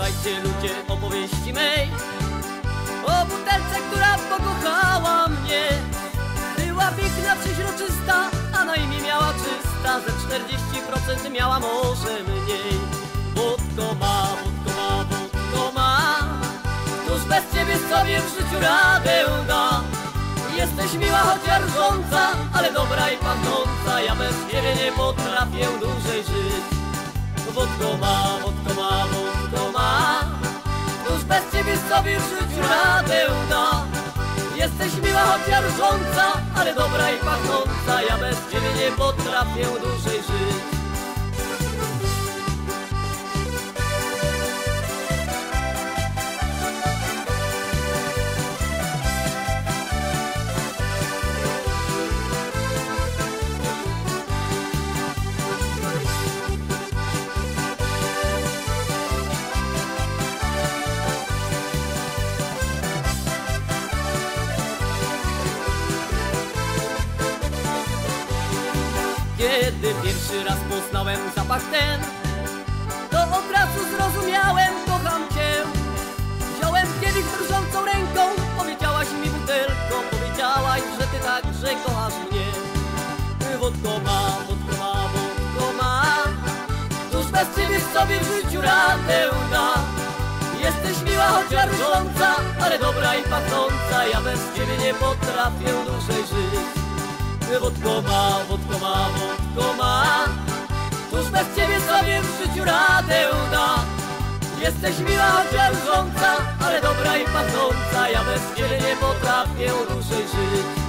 Posłuchajcie ludzie opowieści mej. O butelce, która pokochała mnie. Była piękna, przeźroczysta, a na imię miała czysta. Ze 40% miała może mniej. Wódko ma, wódko ma, wódko ma. Któż bez ciebie sobie w życiu radę da. Jesteś miła, chociaż rżąca, ale dobra i pachnąca sobie w życiu radę da Jesteś miła, chociaż ale dobra i pachnąca. Ja bez ciebie nie potrafię dłużej Kiedy pierwszy raz poznałem zapach ten. To od razu zrozumiałem, kocham cię. Wziąłem kielich drżącą ręką Powiedziałaś mi butelką Powiedziałaś, że ty także kochasz mnie. Wódko ma, wódko ma, wódko ma. Tuż bez ciebie sobie w życiu radę da? Jesteś miła, chociaż rżąca Ale dobra i pachnąca. Ja bez ciebie nie potrafię dłużej żyć. Wódko ma, wódko Jesteś miła, chociaż rżąca Ale dobra i pachnąca Ja bez ciebie nie potrafię dłużej żyć